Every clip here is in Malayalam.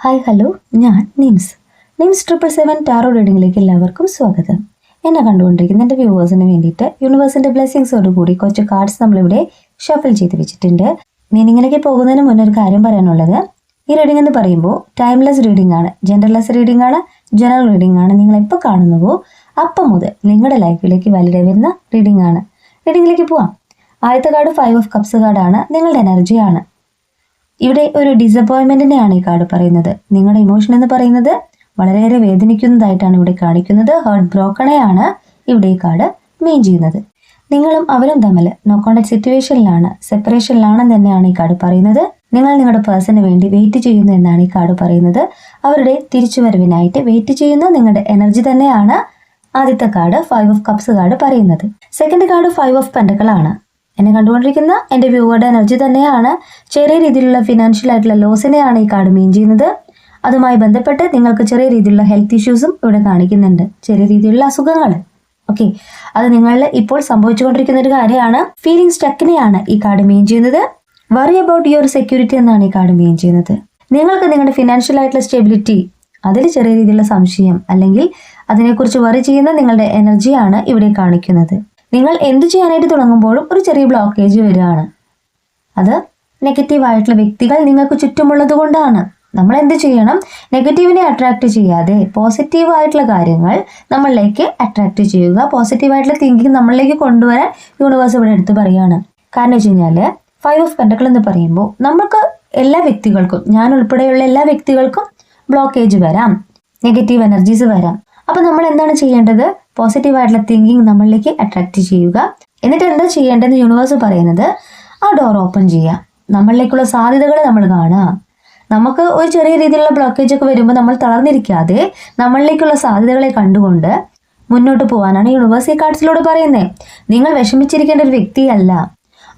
Hi hello. ഞാൻ Nims. Nims triple seven tarot റീഡിങ്ങിലേക്ക് എല്ലാവർക്കും സ്വാഗതം. എന്നെ കണ്ടുകൊണ്ടിരിക്കുന്ന എന്റെ വ്യൂവേഴ്സിന് വേണ്ടിയിട്ട് യൂണിവേഴ്സിന്റെ ബ്ലെസ്സിങ്സോട് കൂടി കുറച്ച് കാർഡ്സ് നമ്മളിവിടെ ഷഫിൽ ചെയ്ത് വെച്ചിട്ടുണ്ട്. മീനിങ്ങിലേക്ക് പോകുന്നതിന് മുന്നേ ഒരു കാര്യം പറയാനുള്ളത്. ഈ റീഡിംഗ് എന്ന് പറയുമ്പോൾ ടൈംലെസ് റീഡിംഗ് ആണ് ജെൻഡർലെസ് റീഡിംഗ് ആണ് ജനറൽ റീഡിംഗ് ആണ്. നിങ്ങൾ എപ്പോൾ കാണുന്നുവോ അപ്പം മുതൽ നിങ്ങളുടെ ലൈഫിലേക്ക് വാലിഡ് വരുന്ന റീഡിംഗ് ആണ്. റീഡിങ്ങിലേക്ക് പോവാം. ആദ്യത്തെ കാർഡ് ഫൈവ് ഓഫ് കപ്സ് കാർഡാണ് നിങ്ങളുടെ എനർജിയാണ് ഇവിടെ ഒരു ഡിസപ്പോയിൻമെന്റിനെയാണ് ഈ കാർഡ് പറയുന്നത്. നിങ്ങളുടെ ഇമോഷൻ എന്ന് പറയുന്നത് വളരെയേറെ വേദനിക്കുന്നതായിട്ടാണ് ഇവിടെ കാണിക്കുന്നത്. ഹേർട്ട് ബ്രോക്കണെയാണ് ഇവിടെ ഈ കാർഡ് മീൻ ചെയ്യുന്നത്. നിങ്ങളും അവരും തമ്മിൽ നോ കോണ്ടാക്ട് സിറ്റുവേഷനിലാണ് സെപ്പറേഷനിലാണെന്ന് തന്നെയാണ് ഈ കാർഡ് പറയുന്നത്. നിങ്ങൾ നിങ്ങളുടെ പേഴ്സണിന് വേണ്ടി വെയിറ്റ് ചെയ്യുന്നു എന്നാണ് ഈ കാർഡ് പറയുന്നത്. അവരുടെ തിരിച്ചുവരവിനായിട്ട് വെയിറ്റ് ചെയ്യുന്ന നിങ്ങളുടെ എനർജി തന്നെയാണ് ആദ്യത്തെ card five of cups card പറയുന്നത്. സെക്കൻഡ് കാർഡ് ഫൈവ് ഓഫ് പെൻഡക്കളാണ് എന്നെ കണ്ടുകൊണ്ടിരിക്കുന്ന എന്റെ വ്യൂവറുടെ എനർജി തന്നെയാണ് ചെറിയ രീതിയിലുള്ള ഫിനാൻഷ്യൽ ആയിട്ടുള്ള ലോസിനെയാണ് ഈ കാർഡ് മീൻ ചെയ്യുന്നത്. അതുമായി ബന്ധപ്പെട്ട് നിങ്ങൾക്ക് ചെറിയ രീതിയിലുള്ള ഹെൽത്ത് ഇഷ്യൂസും ഇവിടെ കാണിക്കുന്നുണ്ട്. ചെറിയ രീതിയിലുള്ള അസുഖങ്ങൾ ഓക്കെ അത് നിങ്ങളിൽ ഇപ്പോൾ സംഭവിച്ചുകൊണ്ടിരിക്കുന്ന ഒരു കാര്യമാണ്. ഫീലിംഗ് സ്റ്റക്കിനെയാണ് ഈ കാർഡ് മീൻ ചെയ്യുന്നത്. വറി അബൌട്ട് യുവർ സെക്യൂരിറ്റി എന്നാണ് ഈ കാർഡ് മീൻ ചെയ്യുന്നത്. നിങ്ങൾക്ക് നിങ്ങളുടെ ഫിനാൻഷ്യൽ ആയിട്ടുള്ള സ്റ്റെബിലിറ്റി അതിൽ ചെറിയ രീതിയിലുള്ള സംശയം അല്ലെങ്കിൽ അതിനെക്കുറിച്ച് വറി ചെയ്യുന്ന നിങ്ങളുടെ എനർജിയാണ് ഇവിടെ കാണിക്കുന്നത്. നിങ്ങൾ എന്ത് ചെയ്യാനായിട്ട് തുടങ്ങുമ്പോഴും ഒരു ചെറിയ ബ്ലോക്കേജ് വരികയാണ്. അത് നെഗറ്റീവായിട്ടുള്ള വ്യക്തികൾ നിങ്ങൾക്ക് ചുറ്റുമുള്ളത് കൊണ്ടാണ്. നമ്മൾ എന്ത് ചെയ്യണം? നെഗറ്റീവിനെ അട്രാക്ട് ചെയ്യാതെ പോസിറ്റീവായിട്ടുള്ള കാര്യങ്ങൾ നമ്മളിലേക്ക് അട്രാക്ട് ചെയ്യുക. പോസിറ്റീവായിട്ടുള്ള തിങ്കിങ് നമ്മളിലേക്ക് കൊണ്ടുവരാൻ യൂണിവേഴ്സ് ഇവിടെ എടുത്ത് പറയുകയാണ്. കാരണം വെച്ച് കഴിഞ്ഞാൽ ഫൈവ് ഓഫ് പെൻഡക്കൾ എന്ന് പറയുമ്പോൾ നമുക്ക് എല്ലാ വ്യക്തികൾക്കും ഞാൻ ഉൾപ്പെടെയുള്ള എല്ലാ വ്യക്തികൾക്കും ബ്ലോക്കേജ് വരാം. നെഗറ്റീവ് എനർജീസ് വരാം. അപ്പം നമ്മൾ എന്താണ് ചെയ്യേണ്ടത്? പോസിറ്റീവ് ആയിട്ടുള്ള തിങ്കിങ് നമ്മളിലേക്ക് അട്രാക്ട് ചെയ്യുക. എന്നിട്ട് എന്താ ചെയ്യേണ്ടതെന്ന് യൂണിവേഴ്സ് പറയുന്നത്? ആ ഡോർ ഓപ്പൺ ചെയ്യുക. നമ്മളിലേക്കുള്ള സാധ്യതകൾ നമ്മൾ കാണുക. നമുക്ക് ഒരു ചെറിയ രീതിയിലുള്ള ബ്ലോക്കേജ് ഒക്കെ വരുമ്പോൾ നമ്മൾ തളർന്നിരിക്കാതെ നമ്മളിലേക്കുള്ള സാധ്യതകളെ കണ്ടുകൊണ്ട് മുന്നോട്ട് പോകാനാണ് യൂണിവേഴ്സ് കാർഡ്സിലൂടെ പറയുന്നത് നിങ്ങൾ വിഷമിച്ചിരിക്കേണ്ട ഒരു വ്യക്തിയല്ല.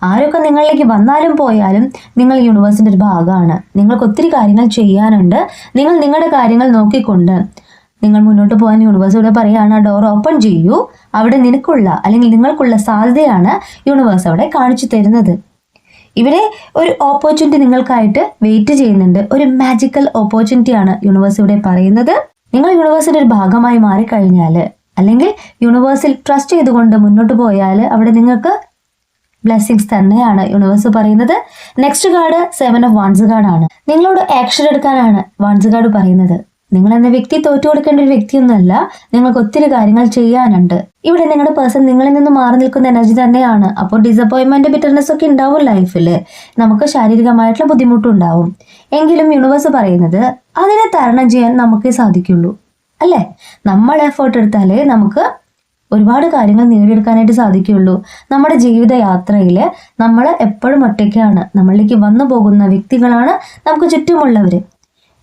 ആരൊക്കെ നിങ്ങളിലേക്ക് വന്നാലും പോയാലും നിങ്ങൾ യൂണിവേഴ്സിന്റെ ഒരു ഭാഗമാണ്. നിങ്ങൾക്ക് ഒത്തിരി കാര്യങ്ങൾ ചെയ്യാനുണ്ട്. നിങ്ങൾ നിങ്ങളുടെ കാര്യങ്ങൾ നോക്കിക്കൊണ്ട് നിങ്ങൾ മുന്നോട്ട് പോകാൻ യൂണിവേഴ്സ് ഇവിടെ പറയുകയാണ് ആ ഡോർ ഓപ്പൺ ചെയ്യൂ. അവിടെ നിനക്കുള്ള അല്ലെങ്കിൽ നിങ്ങൾക്കുള്ള സാധ്യതയാണ് യൂണിവേഴ്സ് അവിടെ കാണിച്ചു തരുന്നത്. ഇവിടെ ഒരു ഓപ്പർച്യൂണിറ്റി നിങ്ങൾക്കായിട്ട് വെയിറ്റ് ചെയ്യുന്നുണ്ട്. ഒരു മാജിക്കൽ ഓപ്പർച്യൂണിറ്റിയാണ് യൂണിവേഴ്സ് ഇവിടെ പറയുന്നത്. നിങ്ങൾ യൂണിവേഴ്സിന്റെ ഒരു ഭാഗമായി മാറിക്കഴിഞ്ഞാൽ അല്ലെങ്കിൽ യൂണിവേഴ്സിൽ ട്രസ്റ്റ് ചെയ്തുകൊണ്ട് മുന്നോട്ട് പോയാൽ അവിടെ നിങ്ങൾക്ക് ബ്ലെസ്സിങ്സ് തന്നെയാണ് യൂണിവേഴ്സ് പറയുന്നത്. Next card seven of wands കാർഡാണ് നിങ്ങളോട് ആക്ഷൻ എടുക്കാനാണ് വൺസ് കാർഡ് പറയുന്നത്. നിങ്ങൾ എന്ന വ്യക്തി തോറ്റു കൊടുക്കേണ്ട ഒരു വ്യക്തിയൊന്നുമല്ല നിങ്ങൾക്ക് ഒത്തിരി കാര്യങ്ങൾ ചെയ്യാനുണ്ട്. ഇവിടെ നിങ്ങളുടെ പേഴ്സൺ നിങ്ങളിൽ നിന്ന് മാറി നിൽക്കുന്ന എനർജി തന്നെയാണ്. അപ്പോൾ ഡിസപ്പോയിൻമെന്റ് ബിറ്റർനെസ് ഒക്കെ ഉണ്ടാവും ലൈഫിൽ നമുക്ക് ശാരീരികമായിട്ടുള്ള ബുദ്ധിമുട്ടുണ്ടാവും. എങ്കിലും യൂണിവേഴ്സ് പറയുന്നത് അതിനെ തരണം ചെയ്യാൻ നമുക്കേ സാധിക്കുള്ളൂ. അല്ലേ? നമ്മൾ എഫേർട്ട് എടുത്താലേ നമുക്ക് ഒരുപാട് കാര്യങ്ങൾ നേടിയെടുക്കാനായിട്ട് സാധിക്കുകയുള്ളൂ നമ്മുടെ ജീവിതയാത്രയിൽ നമ്മൾ എപ്പോഴും ഒറ്റയ്ക്കാണ്. നമ്മളിലേക്ക് വന്നു പോകുന്ന വ്യക്തികളാണ് നമുക്ക് ചുറ്റുമുള്ളവർ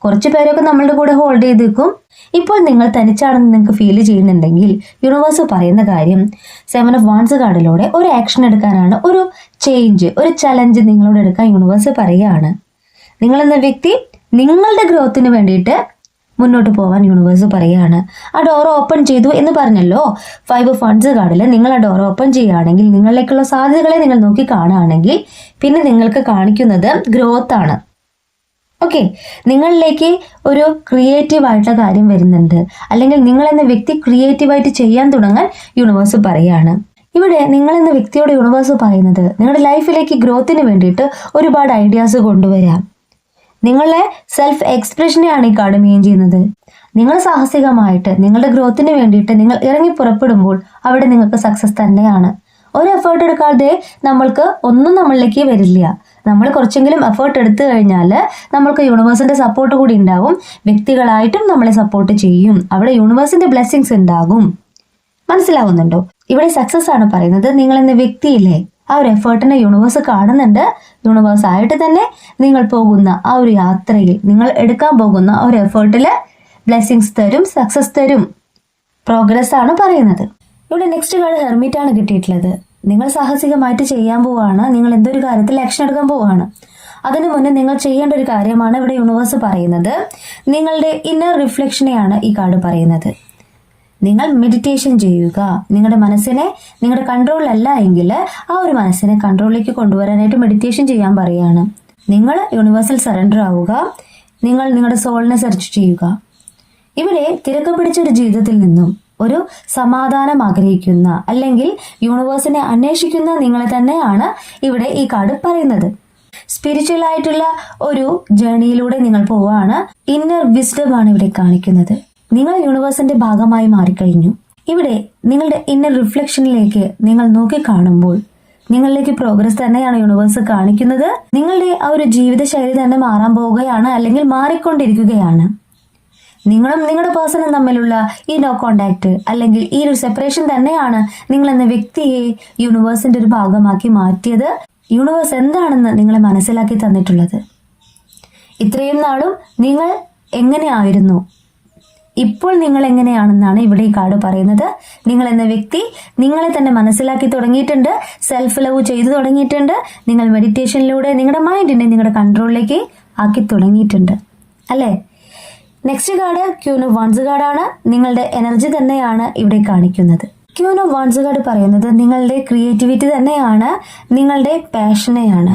കുറച്ച് പേരൊക്കെ നമ്മളുടെ കൂടെ ഹോൾഡ് ചെയ്ത് നിൽക്കും ഇപ്പോൾ നിങ്ങൾ തനിച്ചാണെന്ന് നിങ്ങൾക്ക് ഫീൽ ചെയ്യുന്നുണ്ടെങ്കിൽ യൂണിവേഴ്സ് പറയുന്ന കാര്യം സെവൻ ഓഫ് വാൺസ് കാർഡിലൂടെ ഒരു ആക്ഷൻ എടുക്കാനാണ് ഒരു ചേഞ്ച് ഒരു ചലഞ്ച് നിങ്ങളോട് എടുക്കാൻ യൂണിവേഴ്സ് പറയുകയാണ്. നിങ്ങളെന്ന വ്യക്തി നിങ്ങളുടെ ഗ്രോത്തിന് വേണ്ടിയിട്ട് മുന്നോട്ട് പോകാൻ യൂണിവേഴ്സ് പറയുകയാണ്. ആ ഡോർ ഓപ്പൺ ചെയ്തു എന്ന് പറഞ്ഞല്ലോ? ഫൈവ് ഫണ്ട്സ് കാർഡിൽ നിങ്ങൾ ആ ഡോർ ഓപ്പൺ ചെയ്യുകയാണെങ്കിൽ നിങ്ങളിലേക്കുള്ള സാധ്യതകളെ നിങ്ങൾ നോക്കി കാണുകയാണെങ്കിൽ പിന്നെ നിങ്ങൾക്ക് കാണിക്കുന്നത് ഗ്രോത്താണ് ഓക്കെ നിങ്ങളിലേക്ക് ഒരു ക്രിയേറ്റീവ് ആയിട്ടുള്ള കാര്യം വരുന്നുണ്ട്. അല്ലെങ്കിൽ നിങ്ങളെന്ന വ്യക്തി ക്രിയേറ്റീവായിട്ട് ചെയ്യാൻ തുടങ്ങാൻ യൂണിവേഴ്സ് പറയുകയാണ് ഇവിടെ നിങ്ങൾ എന്ന വ്യക്തിയോട് യൂണിവേഴ്സ് പറയുന്നത് നിങ്ങളുടെ ലൈഫിലേക്ക് ഗ്രോത്തിന് വേണ്ടിയിട്ട് ഒരുപാട് ഐഡിയാസ് കൊണ്ടുവരാം. നിങ്ങളെ സെൽഫ് എക്സ്പ്രഷനെയാണ് ഈ കാർഡ് മീൻ ചെയ്യുന്നത്. നിങ്ങൾ സാഹസികമായിട്ട് നിങ്ങളുടെ ഗ്രോത്തിന് വേണ്ടിയിട്ട് നിങ്ങൾ ഇറങ്ങി പുറപ്പെടുമ്പോൾ അവിടെ നിങ്ങൾക്ക് സക്സസ് തന്നെയാണ്. ഒരു എഫേർട്ട് എടുക്കാതെ നമ്മൾക്ക് ഒന്നും നമ്മളിലേക്ക് വരില്ല. നമ്മൾ കുറച്ചെങ്കിലും എഫേർട്ട് എടുത്തു കഴിഞ്ഞാൽ നമ്മൾക്ക് യൂണിവേഴ്സിന്റെ സപ്പോർട്ട് കൂടി ഉണ്ടാവും. വ്യക്തികളായിട്ടും നമ്മളെ സപ്പോർട്ട് ചെയ്യും. അവിടെ യൂണിവേഴ്സിന്റെ ബ്ലെസ്സിങ്സ് ഉണ്ടാകും. മനസ്സിലാവുന്നുണ്ടോ? ഇവിടെ സക്സസ് ആണ് പറയുന്നത്. നിങ്ങൾ എന്ന വ്യക്തിയില്ലേ ആ ഒരു എഫേർട്ടിനെ യൂണിവേഴ്സ് കാണുന്നുണ്ട്. യൂണിവേഴ്സ് ആയിട്ട് തന്നെ നിങ്ങൾ പോകുന്ന ആ ഒരു യാത്രയിൽ നിങ്ങൾ എടുക്കാൻ പോകുന്ന ആ ഒരു എഫേർട്ടിൽ ബ്ലെസ്സിങ്സ് തരും സക്സസ് തരും. പ്രോഗ്രസ് ആണ് പറയുന്നത്. ഇവിടെ നെക്സ്റ്റ് കാർഡ് ഹെർമിറ്റ് ആണ് കിട്ടിയിട്ടുള്ളത്. നിങ്ങൾ സാഹസികമായിട്ട് ചെയ്യാൻ പോവാണ്. നിങ്ങൾ എന്തൊരു കാര്യത്തിൽ ആക്ഷൻ എടുക്കാൻ പോവാണ്. അതിനു മുന്നേ നിങ്ങൾ ചെയ്യേണ്ട ഒരു കാര്യമാണ് ഇവിടെ യൂണിവേഴ്സ് പറയുന്നത്. നിങ്ങളുടെ ഇന്നർ റിഫ്ലക്ഷനെയാണ് ഈ കാർഡ് പറയുന്നത്. നിങ്ങൾ മെഡിറ്റേഷൻ ചെയ്യുക. നിങ്ങളുടെ മനസ്സിനെ നിങ്ങളുടെ കൺട്രോളിലല്ല എങ്കിൽ ആ ഒരു മനസ്സിനെ കൺട്രോളിലേക്ക് കൊണ്ടുവരാനായിട്ട് മെഡിറ്റേഷൻ ചെയ്യാൻ പറയുകയാണ്. നിങ്ങൾ യൂണിവേഴ്സൽ സറണ്ടർ ആവുക. നിങ്ങൾ നിങ്ങളുടെ സോളിനെ സെർച്ച് ചെയ്യുക. ഇവിടെ തിരക്ക് പിടിച്ച ഒരു ജീവിതത്തിൽ നിന്നും ഒരു സമാധാനം ആഗ്രഹിക്കുന്ന അല്ലെങ്കിൽ യൂണിവേഴ്സിനെ അന്വേഷിക്കുന്ന നിങ്ങളെ തന്നെയാണ് ഇവിടെ ഈ കാർഡ് പറയുന്നത്. സ്പിരിച്വൽ ആയിട്ടുള്ള ഒരു ജേണിയിലൂടെ നിങ്ങൾ പോവാണ് ഇന്നർ വിസ്ഡം ആണ് ഇവിടെ കാണിക്കുന്നത്. നിങ്ങൾ യൂണിവേഴ്സിന്റെ ഭാഗമായി മാറിക്കഴിഞ്ഞു. ഇവിടെ നിങ്ങളുടെ ഇന്നർ റിഫ്ലക്ഷനിലേക്ക് നിങ്ങൾ നോക്കി കാണുമ്പോൾ നിങ്ങളിലേക്ക് പ്രോഗ്രസ് തന്നെയാണ് യൂണിവേഴ്സ് കാണിക്കുന്നത്. നിങ്ങളുടെ ആ ഒരു ജീവിതശൈലി തന്നെ മാറാൻ പോവുകയാണ് അല്ലെങ്കിൽ മാറിക്കൊണ്ടിരിക്കുകയാണ്. നിങ്ങളും നിങ്ങളുടെ പേഴ്സണും തമ്മിലുള്ള ഈ നോ കോണ്ടാക്ട് അല്ലെങ്കിൽ ഈ ഒരു സെപ്പറേഷൻ തന്നെയാണ് നിങ്ങൾ എന്ന വ്യക്തിയെ യൂണിവേഴ്സിന്റെ ഒരു ഭാഗമാക്കി മാറ്റിയത്. യൂണിവേഴ്സ് എന്താണെന്ന് നിങ്ങളെ മനസ്സിലാക്കി തന്നിട്ടുള്ളത്. ഇത്രയും നാളും നിങ്ങൾ എങ്ങനെയായിരുന്നു ഇപ്പോൾ നിങ്ങൾ എങ്ങനെയാണെന്നാണ് ഇവിടെ ഈ കാർഡ് പറയുന്നത്. നിങ്ങൾ എന്ന വ്യക്തി നിങ്ങളെ തന്നെ മനസ്സിലാക്കി തുടങ്ങിയിട്ടുണ്ട് സെൽഫ് ലവ് ചെയ്തു തുടങ്ങിയിട്ടുണ്ട് നിങ്ങൾ മെഡിറ്റേഷനിലൂടെ നിങ്ങളുടെ മൈൻഡിനെ നിങ്ങളുടെ കൺട്രോളിലേക്ക് ആക്കി തുടങ്ങിയിട്ടുണ്ട്. അല്ലേ? നെക്സ്റ്റ് കാർഡ് ക്യൂനോ വൺസ് കാർഡാണ് നിങ്ങളുടെ എനർജി തന്നെയാണ് ഇവിടെ കാണിക്കുന്നത്. ക്യൂനോ വൺസ് കാർഡ് പറയുന്നത് നിങ്ങളുടെ ക്രിയേറ്റിവിറ്റി തന്നെയാണ് നിങ്ങളുടെ പാഷനെയാണ്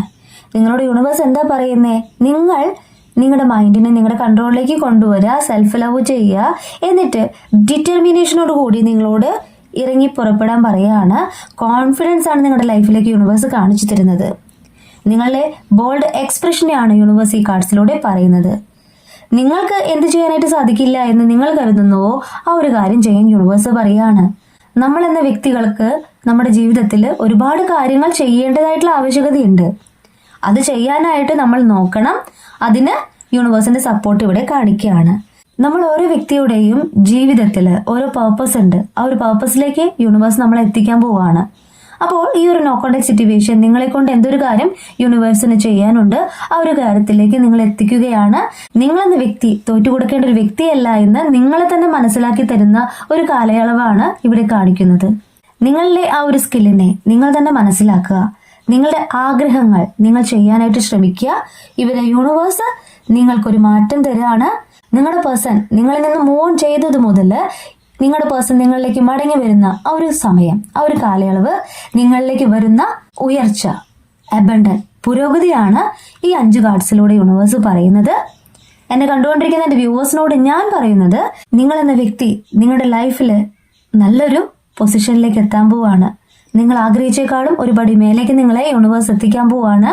നിങ്ങളുടെ യൂണിവേഴ്സ് എന്താ പറയുന്നേ? നിങ്ങൾ നിങ്ങളുടെ മൈൻഡിനെ നിങ്ങളുടെ കൺട്രോളിലേക്ക് കൊണ്ടുവരിക സെൽഫ് ലവ് ചെയ്യുക എന്നിട്ട് ഡിറ്റർമിനേഷനോട് കൂടി നിങ്ങളോട് ഇറങ്ങി പുറപ്പെടാൻ പറയുകയാണ് കോൺഫിഡൻസ് ആണ് നിങ്ങളുടെ ലൈഫിലേക്ക് യൂണിവേഴ്സ് കാണിച്ചു തരുന്നത്. നിങ്ങളുടെ ബോൾഡ് എക്സ്പ്രഷനെയാണ് യൂണിവേഴ്സ് ഈ കാർഡ്സിലൂടെ പറയുന്നത്. നിങ്ങൾക്ക് എന്ത് ചെയ്യാനായിട്ട് സാധിക്കില്ല എന്ന് നിങ്ങൾ കരുതുന്നുവോ? ആ ഒരു കാര്യം ചെയ്യാൻ യൂണിവേഴ്സ് പറയാണ്. നമ്മൾ എന്ന വ്യക്തികൾക്ക് നമ്മുടെ ജീവിതത്തിൽ ഒരുപാട് കാര്യങ്ങൾ ചെയ്യേണ്ടതായിട്ടുള്ള ആവശ്യകതയുണ്ട്. അത് ചെയ്യാനായിട്ട് നമ്മൾ നോക്കണം. അതിന് യൂണിവേഴ്സിന്റെ സപ്പോർട്ട് ഇവിടെ കാണിക്കുകയാണ്. നമ്മൾ ഓരോ വ്യക്തിയുടെയും ജീവിതത്തിൽ ഓരോ പേർപ്പസ് ഉണ്ട്. ആ ഒരു പേർപ്പസിലേക്ക് യൂണിവേഴ്സ് നമ്മളെ എത്തിക്കാൻ പോവുകയാണ് അപ്പോൾ ഈ ഒരു നോ കോണ്ടാക്ട് സിറ്റുവേഷൻ നിങ്ങളെ കൊണ്ട് എന്തൊരു കാര്യം യൂണിവേഴ്സിന് ചെയ്യാനുണ്ട് ആ ഒരു കാര്യത്തിലേക്ക് നിങ്ങൾ എത്തിക്കുകയാണ്. നിങ്ങളെന്ന വ്യക്തി തോറ്റു കൊടുക്കേണ്ട ഒരു വ്യക്തിയല്ല എന്ന് നിങ്ങളെ തന്നെ മനസ്സിലാക്കി തരുന്ന ഒരു കാലയളവാണ് ഇവിടെ കാണിക്കുന്നത്. നിങ്ങളുടെ ആ ഒരു സ്കില്ലിനെ നിങ്ങൾ തന്നെ മനസ്സിലാക്കുക. നിങ്ങളുടെ ആഗ്രഹങ്ങൾ നിങ്ങൾ ചെയ്യാനായിട്ട് ശ്രമിക്കുക. ഇവരെ യൂണിവേഴ്സ് നിങ്ങൾക്കൊരു മാറ്റം തരാണ്. നിങ്ങളുടെ പേഴ്സൺ നിങ്ങളിൽ നിന്ന് മൂവ് ഓൺ ചെയ്തത് മുതൽ നിങ്ങളുടെ പേഴ്സൺ നിങ്ങളിലേക്ക് മടങ്ങി വരുന്ന ആ ഒരു സമയം ആ ഒരു കാലയളവ് നിങ്ങളിലേക്ക് വരുന്ന ഉയർച്ച അബണ്ടൻ പുരോഗതിയാണ് ഈ അഞ്ച് കാർഡ്സിലൂടെ യൂണിവേഴ്സ് പറയുന്നത്. എന്നെ കണ്ടുകൊണ്ടിരിക്കുന്ന എന്റെ വ്യൂവേഴ്സിനോട് ഞാൻ പറയുന്നത് നിങ്ങൾ എന്ന വ്യക്തി നിങ്ങളുടെ ലൈഫിൽ നല്ലൊരു പൊസിഷനിലേക്ക് എത്താൻ പോവാണ്. നിങ്ങൾ ആഗ്രഹിച്ചേക്കാളും ഒരുപടി മേലേക്ക് നിങ്ങളെ യൂണിവേഴ്സ് എത്തിക്കാൻ പോവാണ്.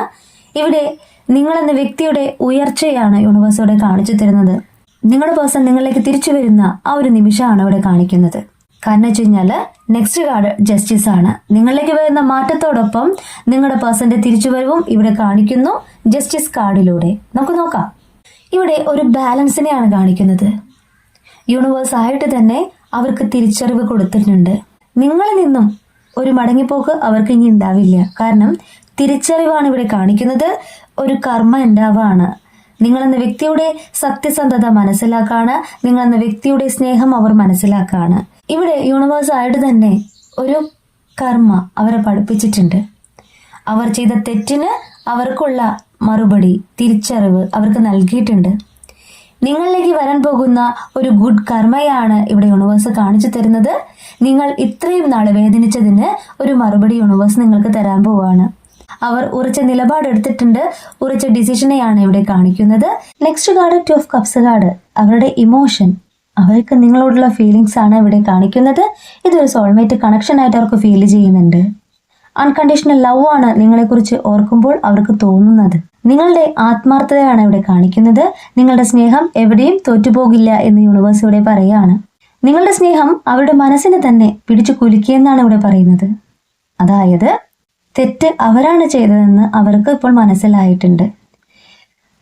ഇവിടെ നിങ്ങൾ എന്ന വ്യക്തിയുടെ ഉയർച്ചയാണ് യൂണിവേഴ്സ് ഇവിടെ കാണിച്ചു തരുന്നത്. നിങ്ങളുടെ പേഴ്സൺ നിങ്ങളിലേക്ക് തിരിച്ചു വരുന്ന ആ ഒരു നിമിഷമാണ് ഇവിടെ കാണിക്കുന്നത്. കാരണം വെച്ച് കഴിഞ്ഞാൽ നെക്സ്റ്റ് കാർഡ് ജസ്റ്റിസ് ആണ്. നിങ്ങളിലേക്ക് വരുന്ന മാറ്റത്തോടൊപ്പം നിങ്ങളുടെ പേഴ്സന്റെ തിരിച്ചുവരവും ഇവിടെ കാണിക്കുന്നു ജസ്റ്റിസ് കാർഡിലൂടെ. നമുക്ക് നോക്കാം. ഇവിടെ ഒരു ബാലൻസിനെയാണ് കാണിക്കുന്നത്. യൂണിവേഴ്സ് ആയിട്ട് തന്നെ അവർക്ക് തിരിച്ചറിവ് കൊടുത്തിട്ടുണ്ട്. നിങ്ങളിൽ നിന്നും ഒരു മടങ്ങിപ്പോക്ക് അവർക്ക് ഇനി ഉണ്ടാവില്ല. കാരണം തിരിച്ചറിവാണ് ഇവിടെ കാണിക്കുന്നത്. ഒരു കർമ്മ ഉണ്ടാവാണ്. നിങ്ങളെന്ന വ്യക്തിയുടെ സത്യസന്ധത മനസ്സിലാക്കാണ്. നിങ്ങളെന്ന വ്യക്തിയുടെ സ്നേഹം അവർ മനസ്സിലാക്കാണ്. ഇവിടെ യൂണിവേഴ്സ് ആയിട്ട് തന്നെ ഒരു കർമ്മ അവരെ പഠിപ്പിച്ചിട്ടുണ്ട്. അവർ ചെയ്ത തെറ്റിന് അവർക്കുള്ള മറുപടി തിരിച്ചറിവ് അവർക്ക് നൽകിയിട്ടുണ്ട്. നിങ്ങളിലേക്ക് വരാൻ പോകുന്ന ഒരു ഗുഡ് കർമ്മയാണ് ഇവിടെ യൂണിവേഴ്സ് കാണിച്ചു തരുന്നത്. നിങ്ങൾ ഇത്രയും നാൾ വേദനിച്ചതിന് ഒരു മറുപടി യൂണിവേഴ്സ് നിങ്ങൾക്ക് തരാൻ പോവാണ്. അവർ ഉറച്ച നിലപാടെടുത്തിട്ടുണ്ട്. ഉറച്ച ഡിസിഷനെയാണ് ഇവിടെ കാണിക്കുന്നത്. Next card two of cups card അവരുടെ ഇമോഷൻ അവർക്ക് നിങ്ങളോടുള്ള ഫീലിങ്സ് ആണ് ഇവിടെ കാണിക്കുന്നത്. ഇതൊരു സോൾമേറ്റ് കണക്ഷൻ ആയിട്ട് അവർക്ക് ഫീൽ ചെയ്യുന്നുണ്ട്. അൺകണ്ടീഷണൽ ലവ് ആണ് നിങ്ങളെക്കുറിച്ച് ഓർക്കുമ്പോൾ അവർക്ക് തോന്നുന്നത്. നിങ്ങളുടെ ആത്മാർത്ഥതയാണ് ഇവിടെ കാണിക്കുന്നത്. നിങ്ങളുടെ സ്നേഹം എവിടെയും തോറ്റുപോകില്ല എന്ന് യൂണിവേഴ്സ് ഇവിടെ പറയുകയാണ്. നിങ്ങളുടെ സ്നേഹം അവരുടെ മനസ്സിനെ തന്നെ പിടിച്ചു കുലുക്കിയെന്നാണ് ഇവിടെ പറയുന്നത്. അതായത് തെറ്റ് അവരാണ് ചെയ്തതെന്ന് അവർക്ക് ഇപ്പോൾ മനസ്സിലായിട്ടുണ്ട്.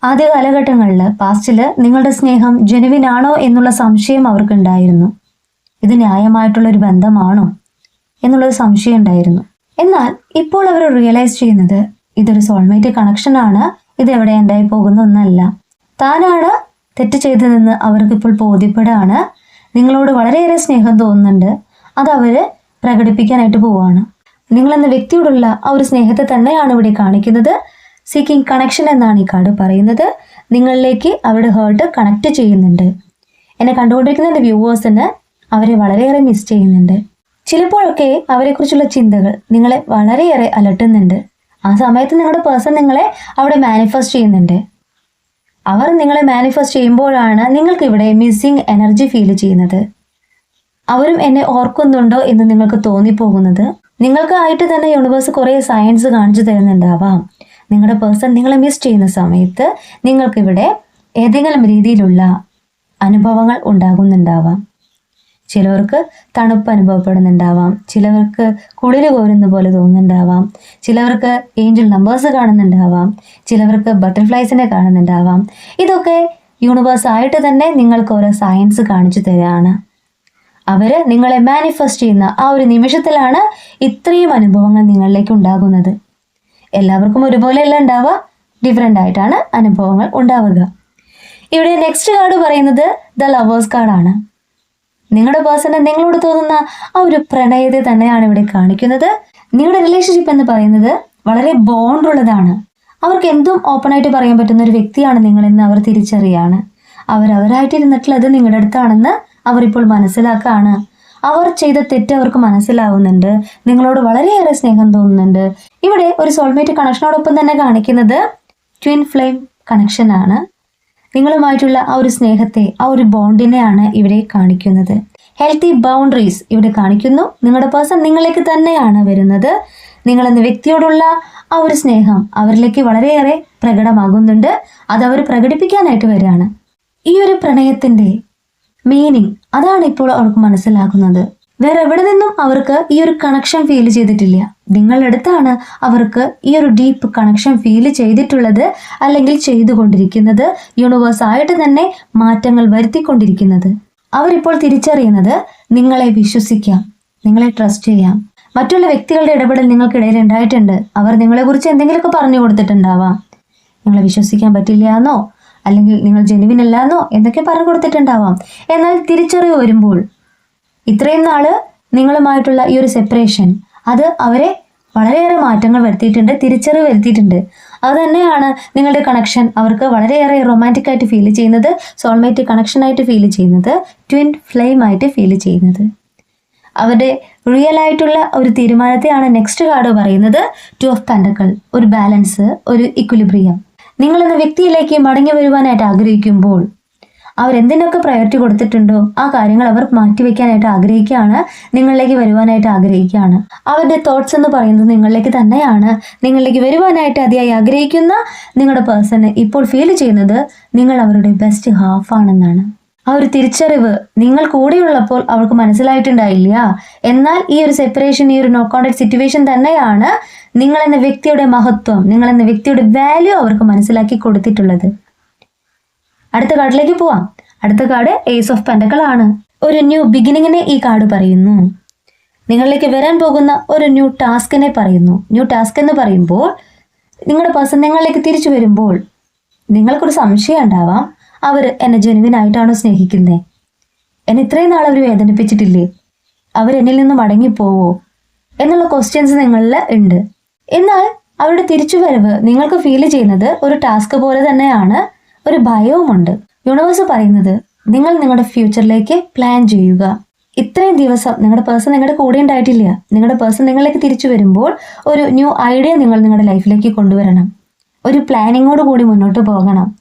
ആദ്യ കാലഘട്ടങ്ങളിൽ പാസ്റ്റിൽ നിങ്ങളുടെ സ്നേഹം ജനുവിനാണോ എന്നുള്ള സംശയം അവർക്കുണ്ടായിരുന്നു. ഇത് ന്യായമായിട്ടുള്ള ഒരു ബന്ധമാണോ എന്നുള്ളൊരു സംശയം ഉണ്ടായിരുന്നു. എന്നാൽ ഇപ്പോൾ അവർ റിയലൈസ് ചെയ്യുന്നത് ഇതൊരു സോൾമേറ്റ് കണക്ഷനാണ് ഇത് എവിടെ ഉണ്ടായി പോകുന്ന ഒന്നല്ല താനാണ് തെറ്റ് ചെയ്തതെന്ന് അവർക്കിപ്പോൾ ബോധ്യപ്പെടുകയാണ്. നിങ്ങളോട് വളരെയേറെ സ്നേഹം തോന്നുന്നുണ്ട്. അത് അവർ പ്രകടിപ്പിക്കാനായിട്ട് പോവാണ് നിങ്ങളെന്ന വ്യക്തിയോടുള്ള ആ ഒരു സ്നേഹത്തെ തന്നെയാണ് ഇവിടെ കാണിക്കുന്നത്. സീക്കിംഗ് കണക്ഷൻ എന്നാണ് ഈ കാർഡ് പറയുന്നത്. നിങ്ങളിലേക്ക് അവരുടെ ഹേർട്ട് കണക്ട് ചെയ്യുന്നുണ്ട്. എന്നെ കണ്ടുകൊണ്ടിരിക്കുന്ന എന്റെ വ്യൂവേഴ്സിന് അവരെ വളരെയേറെ മിസ് ചെയ്യുന്നുണ്ട്. ചിലപ്പോഴൊക്കെ അവരെക്കുറിച്ചുള്ള ചിന്തകൾ നിങ്ങളെ വളരെയേറെ അലട്ടുന്നുണ്ട്. ആ സമയത്ത് നിങ്ങളുടെ പേഴ്സൺ നിങ്ങളെ അവിടെ മാനിഫെസ്റ്റ് ചെയ്യുന്നുണ്ട്. അവർ നിങ്ങളെ മാനിഫെസ്റ്റ് ചെയ്യുമ്പോഴാണ് നിങ്ങൾക്ക് ഇവിടെ മിസ്സിങ് എനർജി ഫീൽ ചെയ്യുന്നത്. അവരും എന്നെ ഓർക്കുന്നുണ്ടോ എന്ന് നിങ്ങൾക്ക് തോന്നിപ്പോകുന്നത്. നിങ്ങൾക്കായിട്ട് തന്നെ യൂണിവേഴ്സ് കുറേ സയൻസ് കാണിച്ചു തരുന്നുണ്ടാവാം. നിങ്ങളുടെ പേഴ്സൺ നിങ്ങളെ മിസ് ചെയ്യുന്ന സമയത്ത് നിങ്ങൾക്കിവിടെ ഏതെങ്കിലും രീതിയിലുള്ള അനുഭവങ്ങൾ ഉണ്ടാകുന്നുണ്ടാവാം. ചിലവർക്ക് തണുപ്പ് അനുഭവപ്പെടുന്നുണ്ടാവാം. ചിലവർക്ക് കുളിര് കോരുന്ന പോലെ തോന്നുന്നുണ്ടാവാം. ചിലവർക്ക് ഏഞ്ചൽ നമ്പേഴ്സ് കാണുന്നുണ്ടാവാം. ചിലവർക്ക് ബട്ടർഫ്ലൈസിനെ കാണുന്നുണ്ടാവാം. ഇതൊക്കെ യൂണിവേഴ്സായിട്ട് തന്നെ നിങ്ങൾക്ക് ഓരോ സയൻസ് കാണിച്ചു തരാണ്. അവർ നിങ്ങളെ മാനിഫെസ്റ്റ് ചെയ്യുന്ന ആ ഒരു നിമിഷത്തിലാണ് ഇത്രയും അനുഭവങ്ങൾ നിങ്ങളിലേക്ക് ഉണ്ടാകുന്നത്. എല്ലാവർക്കും ഒരുപോലെയല്ല ഉണ്ടാവുക. ഡിഫറെന്റ് ആയിട്ടാണ് അനുഭവങ്ങൾ ഉണ്ടാവുക. ഇവിടെ നെക്സ്റ്റ് കാർഡ് പറയുന്നത് ദ ലവേഴ്സ് കാർഡാണ് നിങ്ങളുടെ പേഴ്സണെ നിങ്ങളോട് തോന്നുന്ന ആ ഒരു പ്രണയത്തെ തന്നെയാണ് ഇവിടെ കാണിക്കുന്നത്. നിങ്ങളുടെ റിലേഷൻഷിപ്പ് എന്ന് പറയുന്നത് വളരെ ബോണ്ടുള്ളതാണ് അവർക്ക് എന്തും ഓപ്പണായിട്ട് പറയാൻ പറ്റുന്ന ഒരു വ്യക്തിയാണ് നിങ്ങളെന്ന് അവർ തിരിച്ചറിയാണ്. അവരവരായിട്ടിരുന്നിട്ടുള്ളത് നിങ്ങളുടെ അടുത്താണെന്ന് അവർ ഇപ്പോൾ മനസ്സിലാക്കുകയാണ് അവർ ചെയ്ത തെറ്റ് അവർക്ക് മനസ്സിലാവുന്നുണ്ട്. നിങ്ങളോട് വളരെയേറെ സ്നേഹം തോന്നുന്നുണ്ട്. ഇവിടെ ഒരു സോൾമേറ്റ് കണക്ഷനോടൊപ്പം തന്നെ കാണിക്കുന്നത് ട്വിൻ ഫ്ലെയിം കണക്ഷനാണ് നിങ്ങളുമായിട്ടുള്ള ആ ഒരു സ്നേഹത്തെ ആ ഒരു ബോണ്ടിനെയാണ് ഇവിടെ കാണിക്കുന്നത്. ഹെൽത്തി ബൗണ്ടറീസ് ഇവിടെ കാണിക്കുന്നു. നിങ്ങളുടെ പേഴ്സൺ നിങ്ങളിലേക്ക് തന്നെയാണ് വരുന്നത്. നിങ്ങളെന്ന വ്യക്തിയോടുള്ള ആ ഒരു സ്നേഹം അവരിലേക്ക് വളരെയേറെ പ്രകടമാകുന്നുണ്ട്. അത് അവർ പ്രകടിപ്പിക്കാനായിട്ട് വരികയാണ്. ഈ ഒരു പ്രണയത്തിന്റെ മീനിങ് അതാണ് ഇപ്പോൾ അവർക്ക് മനസ്സിലാകുന്നത്. വേറെ എവിടെ നിന്നും അവർക്ക് ഈ ഒരു കണക്ഷൻ ഫീൽ ചെയ്തിട്ടില്ല. നിങ്ങളുടെ അടുത്താണ് അവർക്ക് ഈ ഒരു ഡീപ്പ് കണക്ഷൻ ഫീൽ ചെയ്തിട്ടുള്ളത് അല്ലെങ്കിൽ ചെയ്തുകൊണ്ടിരിക്കുന്നത് യൂണിവേഴ്സ് ആയിട്ട് തന്നെ മാറ്റങ്ങൾ വരുത്തിക്കൊണ്ടിരിക്കുന്നത്. അവരിപ്പോൾ തിരിച്ചറിയുന്നത് നിങ്ങളെ വിശ്വസിക്കാം നിങ്ങളെ ട്രസ്റ്റ് ചെയ്യാം. മറ്റുള്ള വ്യക്തികളുടെ ഇടപെടൽ നിങ്ങൾക്കിടയിൽ ഉണ്ടായിട്ടുണ്ട്. അവർ നിങ്ങളെക്കുറിച്ച് എന്തെങ്കിലുമൊക്കെ പറഞ്ഞു കൊടുത്തിട്ടുണ്ടാവാം. നിങ്ങളെ വിശ്വസിക്കാൻ പറ്റില്ല എന്നോ അല്ലെങ്കിൽ നിങ്ങൾ ജെനുവിൻ അല്ലാന്നോ എന്നൊക്കെ പറഞ്ഞു കൊടുത്തിട്ടുണ്ടാവാം. എന്നാൽ തിരിച്ചറിവ് വരുമ്പോൾ ഇത്രയും നാൾ നിങ്ങളുമായിട്ടുള്ള ഈ ഒരു സെപ്പറേഷൻ അത് അവരെ വളരെയേറെ മാറ്റങ്ങൾ വരുത്തിയിട്ടുണ്ട് തിരിച്ചറിവ് വരുത്തിയിട്ടുണ്ട്. അത് തന്നെയാണ് നിങ്ങളുടെ കണക്ഷൻ അവർക്ക് വളരെയേറെ റൊമാന്റിക് ആയിട്ട് ഫീൽ ചെയ്യുന്നത് സോൾമേറ്റ് കണക്ഷൻ ആയിട്ട് ഫീൽ ചെയ്യുന്നത് ട്വിൻ ഫ്ലെയിം ആയിട്ട് ഫീൽ ചെയ്യുന്നത്. അവരുടെ റിയൽ ആയിട്ടുള്ള ഒരു തീരുമാനത്തെയാണ് നെക്സ്റ്റ് കാർഡ് പറയുന്നത് ടു ഓഫ് പെൻഡക്കൾ ഒരു ബാലൻസ് ഒരു ഇക്വിലിബ്രിയം നിങ്ങൾ എന്ന വ്യക്തിയിലേക്ക് മടങ്ങി വരുവാനായിട്ട് ആഗ്രഹിക്കുമ്പോൾ അവരെന്തിനൊക്കെ പ്രയോറിറ്റി കൊടുത്തിട്ടുണ്ടോ ആ കാര്യങ്ങൾ അവർ മാറ്റിവെക്കാനായിട്ട് ആഗ്രഹിക്കുകയാണ് നിങ്ങളിലേക്ക് വരുവാനായിട്ട് ആഗ്രഹിക്കുകയാണ്. അവരുടെ തോട്ട്സ് എന്ന് പറയുന്നത് നിങ്ങളിലേക്ക് തന്നെയാണ്. നിങ്ങളിലേക്ക് വരുവാനായിട്ട് അതിയായി ആഗ്രഹിക്കുന്ന നിങ്ങളുടെ പേഴ്സണ് ഇപ്പോൾ ഫീൽ ചെയ്യുന്നത് നിങ്ങൾ അവരുടെ ബെസ്റ്റ് ഹാഫ് ആണെന്നാണ്. ആ ഒരു തിരിച്ചറിവ് നിങ്ങൾ കൂടെയുള്ളപ്പോൾ അവൾക്ക് മനസ്സിലായിട്ടുണ്ടായില്ല. എന്നാൽ ഈ ഒരു സെപ്പറേഷൻ ഈ ഒരു നോ കോൺടാക്ട് സിറ്റുവേഷൻ തന്നെയാണ് നിങ്ങൾ എന്ന വ്യക്തിയുടെ മഹത്വം നിങ്ങൾ എന്ന വ്യക്തിയുടെ വാല്യൂ അവർക്ക് മനസ്സിലാക്കി കൊടുത്തിട്ടുള്ളത്. അടുത്ത കാർഡിലേക്ക് പോവാം. അടുത്ത കാർഡ് ഏസ് ഓഫ് പെൻഡക്കൾ ആണ്. ഒരു ന്യൂ ബിഗിനിങ്ങിനെ ഈ കാർഡ് പറയുന്നു. നിങ്ങളിലേക്ക് വരാൻ പോകുന്ന ഒരു ന്യൂ ടാസ്കിനെ പറയുന്നു. ന്യൂ ടാസ്ക് എന്ന് പറയുമ്പോൾ നിങ്ങളുടെ പേഴ്സൺ നിങ്ങളിലേക്ക് തിരിച്ചു വരുമ്പോൾ നിങ്ങൾക്കൊരു സംശയം ഉണ്ടാവാം. അവർ എന്നെ ജെനുവിൻ ആയിട്ടാണോ സ്നേഹിക്കുന്നത് എന്നെ ഇത്രയും നാൾ അവർ വേദനിപ്പിച്ചിട്ടില്ലേ? അവരെന്നിൽ നിന്ന് മടങ്ങിപ്പോവോ? എന്നുള്ള ക്വസ്റ്റ്യൻസ് നിങ്ങളിൽ ഉണ്ട്. എന്നാൽ അവരുടെ തിരിച്ചുവരവ് നിങ്ങൾക്ക് ഫീൽ ചെയ്യുന്നത് ഒരു ടാസ്ക് പോലെ തന്നെയാണ് ഒരു ഭയവുമുണ്ട്. യൂണിവേഴ്സ് പറയുന്നത് നിങ്ങൾ നിങ്ങളുടെ ഫ്യൂച്ചറിലേക്ക് പ്ലാൻ ചെയ്യുക. ഇത്രയും ദിവസം നിങ്ങളുടെ പേഴ്സൺ നിങ്ങളുടെ കൂടെ ഉണ്ടായിട്ടില്ല. നിങ്ങളുടെ പേഴ്സൺ നിങ്ങളിലേക്ക് തിരിച്ചു വരുമ്പോൾ ഒരു ന്യൂ ഐഡിയ നിങ്ങൾ നിങ്ങളുടെ ലൈഫിലേക്ക് കൊണ്ടുവരണം. ഒരു പ്ലാനിങ്ങോട് കൂടി മുന്നോട്ട് പോകണം.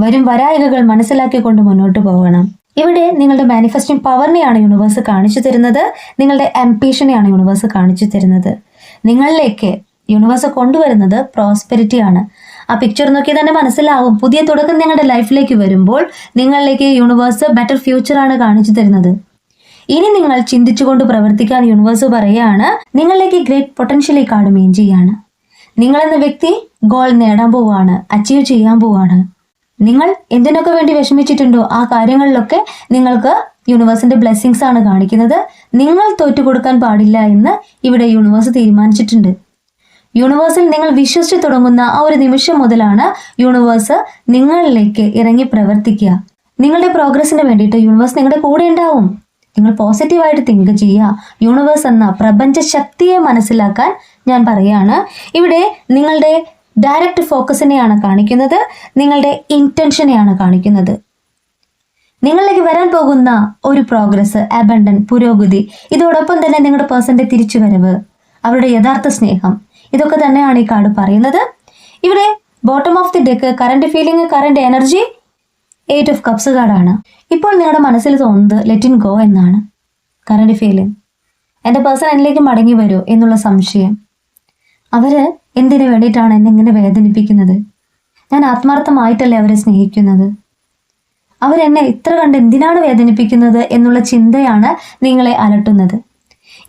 വരും വരായികകൾ മനസ്സിലാക്കിക്കൊണ്ട് മുന്നോട്ട് പോകണം. ഇവിടെ നിങ്ങളുടെ മാനിഫെസ്റ്റിംഗ് പവറിനെയാണ് യൂണിവേഴ്സ് കാണിച്ചു തരുന്നത്. നിങ്ങളുടെ അംബീഷനെയാണ് യൂണിവേഴ്സ് കാണിച്ചു തരുന്നത്. നിങ്ങളിലേക്ക് യൂണിവേഴ്സ് കൊണ്ടുവരുന്നത് പ്രോസ്പെരിറ്റി ആണ്. ആ പിക്ചർ നോക്കി തന്നെ മനസ്സിലാവും. പുതിയ തുടക്കം നിങ്ങളുടെ ലൈഫിലേക്ക് വരുമ്പോൾ നിങ്ങളിലേക്ക് യൂണിവേഴ്സ് ബെറ്റർ ഫ്യൂച്ചറാണ് കാണിച്ചു തരുന്നത്. ഇനി നിങ്ങൾ ചിന്തിച്ചുകൊണ്ട് പ്രവർത്തിക്കാൻ യൂണിവേഴ്സ് പറയുകയാണ് നിങ്ങളിലേക്ക് ഗ്രേറ്റ് പൊട്ടൻഷ്യലി കാണുകയും ചെയ്യാണ്. നിങ്ങൾ എന്ന വ്യക്തി ഗോൾ നേടാൻ പോവാണ് അച്ചീവ് ചെയ്യാൻ പോവാണ് നിങ്ങൾ എന്തിനൊക്കെ വേണ്ടി വിഷമിച്ചിട്ടുണ്ടോ ആ കാര്യങ്ങളിലൊക്കെ നിങ്ങൾക്ക് യൂണിവേഴ്സിന്റെ ബ്ലെസ്സിങ്സ് ആണ് കാണിക്കുന്നത്. നിങ്ങൾ തോറ്റു കൊടുക്കാൻ പാടില്ല എന്ന് ഇവിടെ യൂണിവേഴ്സ് തീരുമാനിച്ചിട്ടുണ്ട്. യൂണിവേഴ്സിൽ നിങ്ങൾ വിശ്വസിച്ച് തുടങ്ങുന്ന ആ ഒരു നിമിഷം മുതലാണ് യൂണിവേഴ്സ് നിങ്ങളിലേക്ക് ഇറങ്ങി പ്രവർത്തിക്കുക. നിങ്ങളുടെ പ്രോഗ്രസിന് വേണ്ടിയിട്ട് യൂണിവേഴ്സ് നിങ്ങളുടെ കൂടെ ഉണ്ടാവും. നിങ്ങൾ പോസിറ്റീവായിട്ട് തിങ്ക് ചെയ്യുക. യൂണിവേഴ്സ് എന്ന പ്രപഞ്ച ശക്തിയെ മനസ്സിലാക്കാൻ ഞാൻ പറയാണ് ഇവിടെ നിങ്ങളുടെ ഡയറക്റ്റ് ഫോക്കസിനെയാണ് കാണിക്കുന്നത്. നിങ്ങളുടെ ഇന്റൻഷനെയാണ് കാണിക്കുന്നത്. നിങ്ങളിലേക്ക് വരാൻ പോകുന്ന ഒരു പ്രോഗ്രസ് അബണ്ടൻ പുരോഗതി. ഇതോടൊപ്പം തന്നെ നിങ്ങളുടെ പേഴ്സന്റെ തിരിച്ചുവരവ് അവരുടെ യഥാർത്ഥ സ്നേഹം. ഇതൊക്കെ തന്നെയാണ് ഈ കാർഡ് പറയുന്നത്. ഇവിടെ bottom of the deck current feeling current energy eight of cups കാർഡാണ് ഇപ്പോൾ നിങ്ങളുടെ മനസ്സിൽ തോന്നുന്നത് ലെറ്റ് ഇൻ ഗോ എന്നാണ്. കറണ്ട് ഫീലിംഗ് എന്റെ പേഴ്സൺ എന്നിലേക്ക് മടങ്ങി വരൂ എന്നുള്ള സംശയം. അവർ എന്തിനു വേണ്ടിയിട്ടാണ് എന്നെ ഇങ്ങനെ വേദനിപ്പിക്കുന്നത്? ഞാൻ ആത്മാർത്ഥമായിട്ടല്ലേ അവരെ സ്നേഹിക്കുന്നത്? അവരെന്നെ ഇത്ര കണ്ട് എന്തിനാണ് വേദനിപ്പിക്കുന്നത് എന്നുള്ള ചിന്തയാണ് നിങ്ങളെ അലട്ടുന്നത്.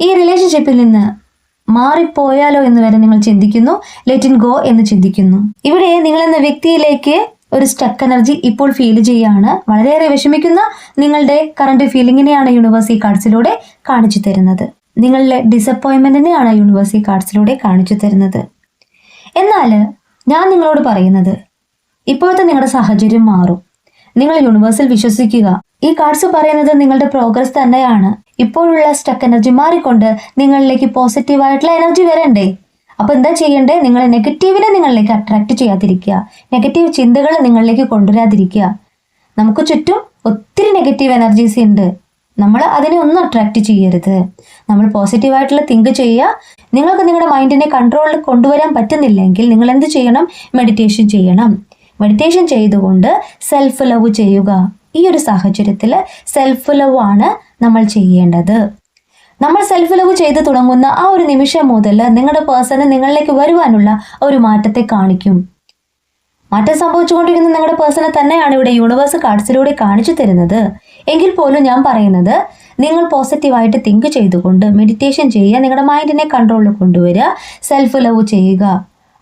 ഈ റിലേഷൻഷിപ്പിൽ നിന്ന് മാറിപ്പോയാലോ എന്ന് വരെ നിങ്ങൾ ചിന്തിക്കുന്നു ലെറ്റ് ഇൻ ഗോ എന്ന് ചിന്തിക്കുന്നു. ഇവിടെ നിങ്ങൾ എന്ന വ്യക്തിയിലേക്ക് ഒരു സ്റ്റക്ക് എനർജി ഇപ്പോൾ ഫീൽ ചെയ്യാണ് വളരെയേറെ വിഷമിക്കുന്ന നിങ്ങളുടെ കറണ്ട് ഫീലിങ്ങിനെയാണ് യൂണിവേഴ്സ് ഈ കാർഡ്സിലൂടെ കാണിച്ചു തരുന്നത്. നിങ്ങളുടെ ഡിസപ്പോയിൻമെന്റിനെയാണ് യൂണിവേഴ്സ് ഈ കാർഡ്സിലൂടെ കാണിച്ചു തരുന്നത്. എന്നാൽ ഞാൻ നിങ്ങളോട് പറയുന്നത് ഇപ്പോഴത്തെ നിങ്ങളുടെ സാഹചര്യം മാറും. നിങ്ങൾ യൂണിവേഴ്സിൽ വിശ്വസിക്കുക. ഈ കാർഡ്സ് പറയുന്നത് നിങ്ങളുടെ പ്രോഗ്രസ് തന്നെയാണ്. ഇപ്പോഴുള്ള സ്റ്റക്ക് എനർജി മാറിക്കൊണ്ട് നിങ്ങളിലേക്ക് പോസിറ്റീവായിട്ടുള്ള എനർജി വരണ്ടേ? അപ്പൊ എന്താ ചെയ്യണ്ടേ? നിങ്ങൾ നെഗറ്റീവിനെ നിങ്ങളിലേക്ക് അട്രാക്ട് ചെയ്യാതിരിക്കുക. നെഗറ്റീവ് ചിന്തകൾ നിങ്ങളിലേക്ക് കൊണ്ടുവരാതിരിക്കുക. നമുക്ക് ചുറ്റും ഒത്തിരി നെഗറ്റീവ് എനർജീസ് ഉണ്ട്. നമ്മൾ അതിനെ ഒന്നും അട്രാക്ട് ചെയ്യരുത്. നമ്മൾ പോസിറ്റീവായിട്ടുള്ള തിങ്ക് ചെയ്യുക. നിങ്ങൾക്ക് നിങ്ങളുടെ മൈൻഡിനെ കൺട്രോളിൽ കൊണ്ടുവരാൻ പറ്റുന്നില്ലെങ്കിൽ നിങ്ങൾ എന്ത് ചെയ്യണം? മെഡിറ്റേഷൻ ചെയ്യണം. മെഡിറ്റേഷൻ ചെയ്തുകൊണ്ട് സെൽഫ് ലവ് ചെയ്യുക. ഈ ഒരു സാഹചര്യത്തിൽ സെൽഫ് ലവ് ആണ് നമ്മൾ ചെയ്യേണ്ടത്. നമ്മൾ സെൽഫ് ലവ് ചെയ്ത് തുടങ്ങുന്ന ആ ഒരു നിമിഷം മുതൽ നിങ്ങളുടെ പേഴ്സണ് നിങ്ങളിലേക്ക് വരുവാനുള്ള ഒരു മാറ്റത്തെ കാണിക്കും. മാറ്റം സംഭവിച്ചുകൊണ്ടിരിക്കുന്ന നിങ്ങളുടെ പേഴ്സണെ തന്നെയാണ് ഇവിടെ യൂണിവേഴ്സ് കാർഡ്സിലൂടെ കാണിച്ചു തരുന്നത്. എങ്കിൽ പോലും ഞാൻ പറയുന്നത് നിങ്ങൾ പോസിറ്റീവായിട്ട് തിങ്ക് ചെയ്തുകൊണ്ട് മെഡിറ്റേഷൻ ചെയ്യുക നിങ്ങളുടെ മൈൻഡിനെ കൺട്രോളിൽ കൊണ്ടുവരിക സെൽഫ് ലവ് ചെയ്യുക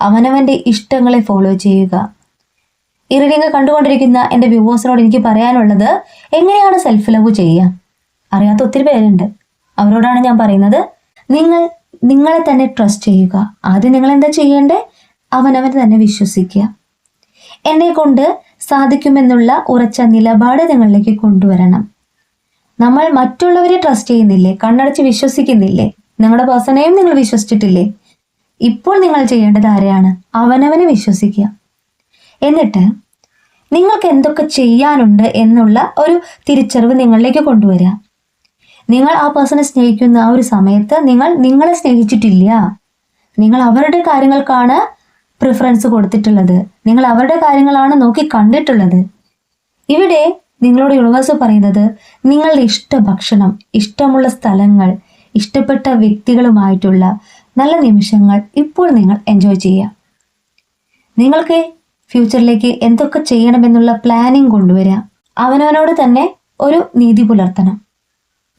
അവനവന്റെ ഇഷ്ടങ്ങളെ ഫോളോ ചെയ്യുക. ഈ റീഡിങ് കണ്ടുകൊണ്ടിരിക്കുന്ന എന്റെ വ്യൂവേഴ്സിനോട് എനിക്ക് പറയാനുള്ളത് എങ്ങനെയാണ് സെൽഫ് ലവ് ചെയ്യുക? അറിയാത്ത ഒത്തിരി പേരുണ്ട്. അവരോടാണ് ഞാൻ പറയുന്നത് നിങ്ങൾ നിങ്ങളെ തന്നെ ട്രസ്റ്റ് ചെയ്യുക. ആദ്യം നിങ്ങൾ എന്താ ചെയ്യേണ്ടേ? അവനവനെ തന്നെ വിശ്വസിക്കുക. എന്നെ കൊണ്ട് സാധിക്കുമെന്നുള്ള ഉറച്ച നിലപാട് നിങ്ങളിലേക്ക് കൊണ്ടുവരണം. നമ്മൾ മറ്റുള്ളവരെ ട്രസ്റ്റ് ചെയ്യുന്നില്ലേ? കണ്ണടച്ച് വിശ്വസിക്കുന്നില്ലേ? നിങ്ങളുടെ പേഴ്സണെയും നിങ്ങൾ വിശ്വസിച്ചിട്ടില്ലേ? ഇപ്പോൾ നിങ്ങൾ ചെയ്യേണ്ടത് ആരെയാണ്? അവനവനെ വിശ്വസിക്കുക. എന്നിട്ട് നിങ്ങൾക്ക് എന്തൊക്കെ ചെയ്യാനുണ്ട് എന്നുള്ള ഒരു തിരിച്ചറിവ് നിങ്ങളിലേക്ക് കൊണ്ടുവരിക. നിങ്ങൾ ആ പേഴ്സണെ സ്നേഹിക്കുന്ന ആ ഒരു സമയത്ത് നിങ്ങൾ നിങ്ങളെ സ്നേഹിച്ചിട്ടില്ല. നിങ്ങൾ അവരുടെ കാര്യങ്ങൾക്കാണ് പ്രിഫറൻസ് കൊടുത്തിട്ടുള്ളത്. നിങ്ങൾ അവരുടെ കാര്യങ്ങളാണ് നോക്കി കണ്ടിട്ടുള്ളത്. ഇവിടെ നിങ്ങളോട് യൂണിവേഴ്സ് പറയുന്നത് നിങ്ങളുടെ ഇഷ്ട ഭക്ഷണം ഇഷ്ടമുള്ള സ്ഥലങ്ങൾ ഇഷ്ടപ്പെട്ട വ്യക്തികളുമായിട്ടുള്ള നല്ല നിമിഷങ്ങൾ ഇപ്പോൾ നിങ്ങൾ എൻജോയ് ചെയ്യുക. നിങ്ങൾക്ക് ഫ്യൂച്ചറിലേക്ക് എന്തൊക്കെ ചെയ്യണമെന്നുള്ള പ്ലാനിങ് കൊണ്ടുവരിക. അവനവനോട് തന്നെ ഒരു നീതി പുലർത്തണം.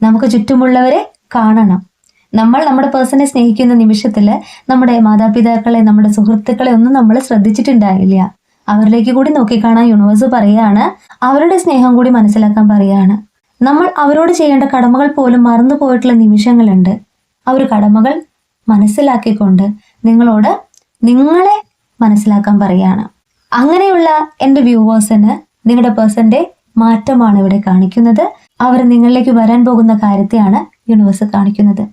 നമുക്ക് ചുറ്റുമുള്ളവരെ കാണണം. നമ്മൾ നമ്മുടെ പേഴ്സണെ സ്നേഹിക്കുന്ന നിമിഷത്തിൽ നമ്മുടെ മാതാപിതാക്കളെ നമ്മുടെ സുഹൃത്തുക്കളെ ഒന്നും നമ്മൾ ശ്രദ്ധിച്ചിട്ടുണ്ടായില്ല. അവരിലേക്ക് കൂടി നോക്കിക്കാണാൻ യൂണിവേഴ്സ് പറയുകയാണ് അവരുടെ സ്നേഹം കൂടി മനസ്സിലാക്കാൻ പറയുകയാണ്. നമ്മൾ അവരോട് ചെയ്യേണ്ട കടമകൾ പോലും മറന്നു പോയിട്ടുള്ള നിമിഷങ്ങളുണ്ട്. ആ ഒരു കടമകൾ മനസ്സിലാക്കിക്കൊണ്ട് നിങ്ങളോട് നിങ്ങളെ മനസ്സിലാക്കാൻ പറയുകയാണ്. അങ്ങനെയുള്ള എന്റെ വ്യൂവേഴ്സിന് നിങ്ങളുടെ പേഴ്സന്റെ മാറ്റമാണ് ഇവിടെ കാണിക്കുന്നത്. അവർ നിങ്ങളിലേക്ക് വരാൻ പോകുന്ന കാര്യത്തെയാണ് യൂണിവേഴ്സ് കാണിക്കുന്നത്.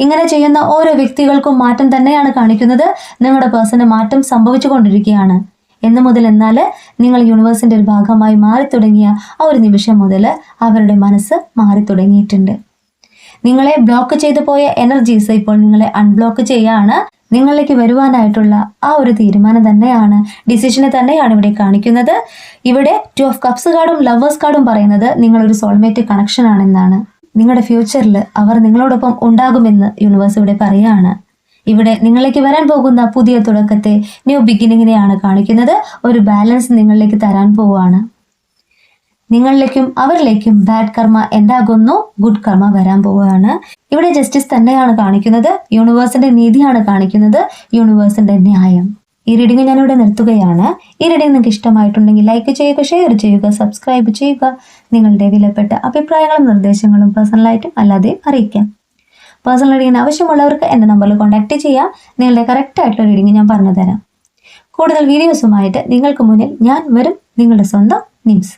ഇങ്ങനെ ചെയ്യുന്ന ഓരോ വ്യക്തികൾക്കും മാറ്റം തന്നെയാണ് കാണിക്കുന്നത്. നിങ്ങളുടെ പേഴ്സന് മാറ്റം സംഭവിച്ചു കൊണ്ടിരിക്കുകയാണ് എന്ന് മുതൽ എന്നാൽ നിങ്ങൾ യൂണിവേഴ്സിന്റെ ഒരു ഭാഗമായി മാറി തുടങ്ങിയ ആ ഒരു നിമിഷം മുതൽ അവരുടെ മനസ്സ് മാറി തുടങ്ങിയിട്ടുണ്ട് നിങ്ങളെ ബ്ലോക്ക് ചെയ്തു പോയ എനർജീസ് ഇപ്പോൾ നിങ്ങളെ അൺബ്ലോക്ക് ചെയ്യാണ്. നിങ്ങളിലേക്ക് വരുവാനായിട്ടുള്ള ആ ഒരു തീരുമാനം തന്നെയാണ് ഡിസിഷനെ തന്നെയാണ് ഇവിടെ കാണിക്കുന്നത്. ഇവിടെ ടു ഓഫ് കപ്സ് കാർഡും ലവേഴ്സ് കാർഡും പറയുന്നത് നിങ്ങളൊരു സോൾമേറ്റ് കണക്ഷൻ ആണെന്നാണ്. നിങ്ങളുടെ ഫ്യൂച്ചറിൽ അവർ നിങ്ങളോടൊപ്പം ഉണ്ടാകുമെന്ന് യൂണിവേഴ്സ് ഇവിടെ പറയുകയാണ് ഇവിടെ നിങ്ങളിലേക്ക് വരാൻ പോകുന്ന പുതിയ തുടക്കത്തെ ന്യൂ ബിഗിനിങ്ങിനെയാണ് കാണിക്കുന്നത്. ഒരു ബാലൻസ് നിങ്ങളിലേക്ക് തരാൻ പോവുകയാണ് നിങ്ങളിലേക്കും അവരിലേക്കും ബാഡ് കർമ്മ എന്താകുന്നു? ഗുഡ് കർമ്മ വരാൻ പോവുകയാണ് ഇവിടെ ജസ്റ്റിസ് തന്നെയാണ് കാണിക്കുന്നത്. യൂണിവേഴ്സിന്റെ നീതിയാണ് കാണിക്കുന്നത്. യൂണിവേഴ്സിന്റെ ന്യായം. ഈ റീഡിംഗ് ഞാനിവിടെ നിർത്തുകയാണ്. ഈ റീഡിംഗ് നിങ്ങൾക്ക് ഇഷ്ടമായിട്ടുണ്ടെങ്കിൽ ലൈക്ക് ചെയ്യുക ഷെയർ ചെയ്യുക സബ്സ്ക്രൈബ് ചെയ്യുക. നിങ്ങളുടെ വിലപ്പെട്ട അഭിപ്രായങ്ങളും നിർദ്ദേശങ്ങളും പേഴ്സണലായിട്ടും അല്ലാതെ അറിയിക്കാം. പേഴ്സണൽ റീഡിങ്ങിന് ആവശ്യമുള്ളവർക്ക് എന്റെ നമ്പറിൽ കോൺടാക്ട് ചെയ്യാം. നിങ്ങളുടെ കറക്റ്റ് ആയിട്ടുള്ള റീഡിംഗ് ഞാൻ പറഞ്ഞു തരാം കൂടുതൽ വീഡിയോസുമായിട്ട് നിങ്ങൾക്ക് മുന്നിൽ ഞാൻ വരും. നിങ്ങളുടെ സ്വന്തം നിംസ്.